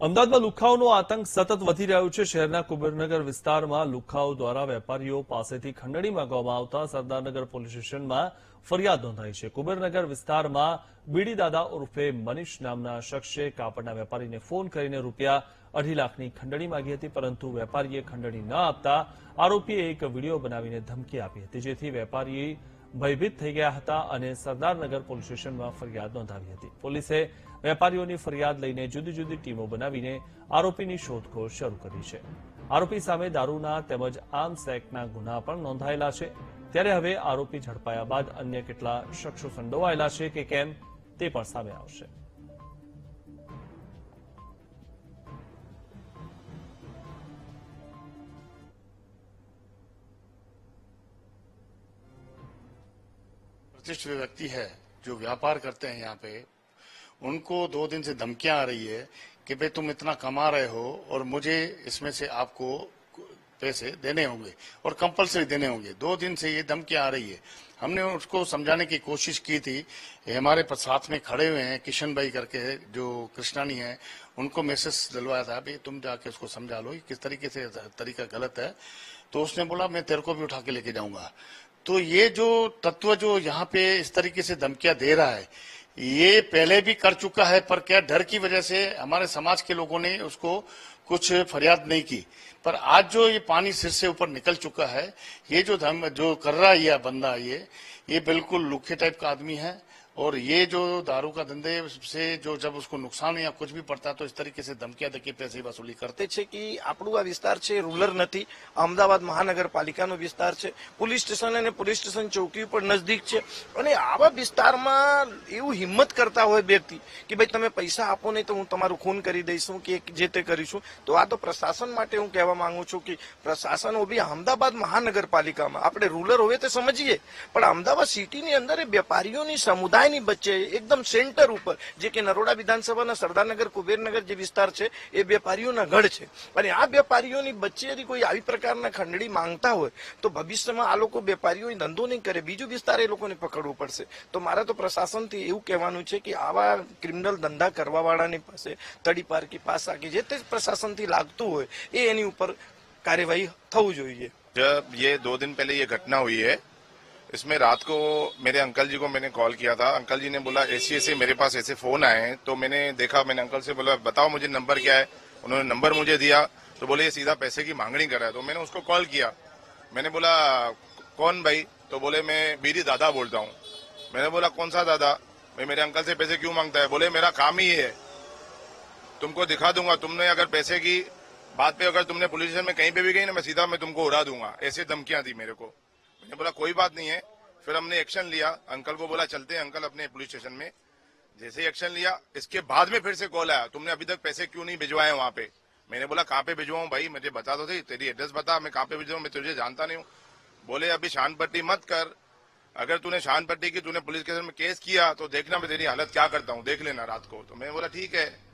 અમદાવાદમાં લુખાઓનો આતંક સતત વધી રહ્યો છે. શહેરના કુબેરનગર વિસ્તારમાં લુખાઓ દ્વારા વેપારીઓ પાસેથી ખંડણી માંગવામાં આવતા સરદારનગર પોલીસ સ્ટેશનમાં ફરિયાદ નોંધાઈ છે. કુબેરનગર વિસ્તારમાં બીડી દાદા ઉર્ફે મનીષ નામના શખ્સે કાપડના વેપારીને ફોન કરીને રૂપિયા અઢી લાખની ખંડણી માંગી હતી, પરંતુ વેપારીએ ખંડણી ન આપતા આરોપીએ એક વીડિયો બનાવીને ધમકી આપી હતી, જેથી વેપારી ભયભીત થઈ ગયા હતા અને સરદારનગર પોલીસ સ્ટેશનમાં ફરિયાદ નોંધાવી હતી. પોલીસે વેપારીઓની ફરિયાદ લઈને જુદી જુદી ટીમો બનાવીને આરોપીની શોધખોળ શરૂ કરી છે. આરોપી સામે દારૂના તેમજ આર્મ્સ એક્ટના ગુના પણ નોંધાયેલા છે. ત્યારે હવે આરોપી ઝડપાયા બાદ અન્ય કેટલા શખ્સો સંડોવાયેલા છે કે કેમ તે પણ સામે આવશે. प्रतिष्ठित व्यक्ति है, जो व्यापार करते हैं यहाँ पे, उनको दो दिन से धमकियाँ आ रही है कि भाई तुम इतना कमा रहे हो और मुझे इसमें से आपको पैसे देने होंगे और कंपलसरी देने होंगे। दो दिन से ये धमकियाँ आ रही है। हमने उसको समझाने की कोशिश की थी। हमारे साथ में खड़े हुए हैं, किशन भाई करके, जो कृष्णानी है, उनको मैसेज दिलवाया था, भाई तुम जाके उसको समझा लो किस तरीके से, तरीका गलत है। तो उसने बोला, मैं तेरे को भी उठा के लेके जाऊँगा। तो ये जो तत्व जो यहाँ पे इस तरीके से धमकियाँ दे रहा है, ये पहले भी कर चुका है, पर क्या डर की वजह से हमारे समाज के लोगों ने उसको कुछ फरियाद नहीं की। पर आज जो ये पानी सिर से ऊपर निकल चुका है, ये जो धम, जो कर रहा है यह बंदा, ये ये बिल्कुल लुखे टाइप का आदमी है। और ये जो दारू का धंधे से जो जब उसको नुकसान या कुछ भी पड़ता है तो इस तरीके से धमकियां देके पैसे वसूली करते તે છે કે આપણું આ વિસ્તાર છે રૂરલ નથી અમદાવાદ મહાનગરપાલિકાનો વિસ્તાર છે પોલીસ સ્ટેશન અને પોલીસ સ્ટેશન ચોકી પર નજદીક છે અને આવા વિસ્તારમાં એવું હિંમત કરતા હોય વ્યક્તિ કે ભાઈ તમે પૈસા આપો નહીં તો હું તમારું ખૂન કરી દઈશું કે જે તે કરીશું તો આ તો પ્રશાસન માટે હું કહેવા માંગુ છું કે પ્રશાસન ઉભી અમદાવાદ મહાનગરપાલિકામાં આપણે રૂરલ હોઈએ તો સમજીએ પણ અમદાવાદ સિટીની અંદર એ વેપારીઓની સમુદાયની વચ્ચે એકદમ સેન્ટર ઉપર જે કે નરોડા વિધાનસભાના સરદારનગર કુબેરનગર જે વિસ્તાર છે એ વેપારીઓના ગઢ છે અને આ વેપારીઓની વચ્ચે यदि કોઈ આવી પ્રકારના ખંડણી માંગતા હોય તો ભવિષ્યમાં આ લોકો વેપારીઓ ધંધો નહીં કરે બીજો વિસ્તાર એ લોકોને પકડવું પડશે તો મારે તો પ્રશાસનથી એવું કહેવાનું છે કે આવા ક્રિમિનલ ધંધા કરવા વાળાની પાસે તડીપાર કે પાસા કે જે તે પ્રશાસનથી લાગતું હોય એ એની ઉપર કાર્યવાહી થવું જોઈએ जब ये दो दिन पहले ये घटना हुई है इसमें रात को मेरे अंकल जी को मैंने कॉल किया था। अंकल जी ने बोला, ऐसे ऐसे मेरे पास ऐसे फ़ोन आए हैं। तो मैंने देखा, मैंने अंकल से बोला, बताओ मुझे नंबर क्या है? उन्होंने नंबर मुझे दिया। तो बोले, ये सीधा पैसे की मांगनी कर रहा है। तो मैंने उसको कॉल किया। मैंने बोला, कौन भाई? तो बोले, मैं बीरी दादा बोलता हूँ। मैंने बोला, कौन सा दादा? भाई, मेरे अंकल से पैसे क्यों माँगता है? बोले, मेरा काम ही है। तुमको दिखा दूँगा। तुमने अगर पैसे की बात पे अगर तुमने पुलिस स्टेशन में कहीं पे भी गई ना, मैं सीधा मैं तुमको उड़ा दूँगा। ऐसे धमकियाँ दी मेरे को। मैंने बोला, कोई बात नहीं है। फिर हमने एक्शन लिया। अंकल को बोला, चलते हैं अंकल अपने पुलिस स्टेशन में। जैसे ही एक्शन लिया, इसके बाद में फिर से कॉल आया। तुमने अभी तक पैसे क्यों नहीं भिजवाए वहाँ पे? मैंने बोला, कहाँ पे भिजवाऊं भाई? मुझे बता दो सही तेरी एड्रेस बता। मैं कहाँ पे भिजवाऊं? मैं तुझे जानता नहीं हूँ। बोले, अभी शान पट्टी मत कर। अगर तूने शान पट्टी की, तूने पुलिस स्टेशन में केस किया तो देखना मैं तेरी हालत क्या करता हूँ। देख लेना रात को। तो मैं बोला, ठीक है।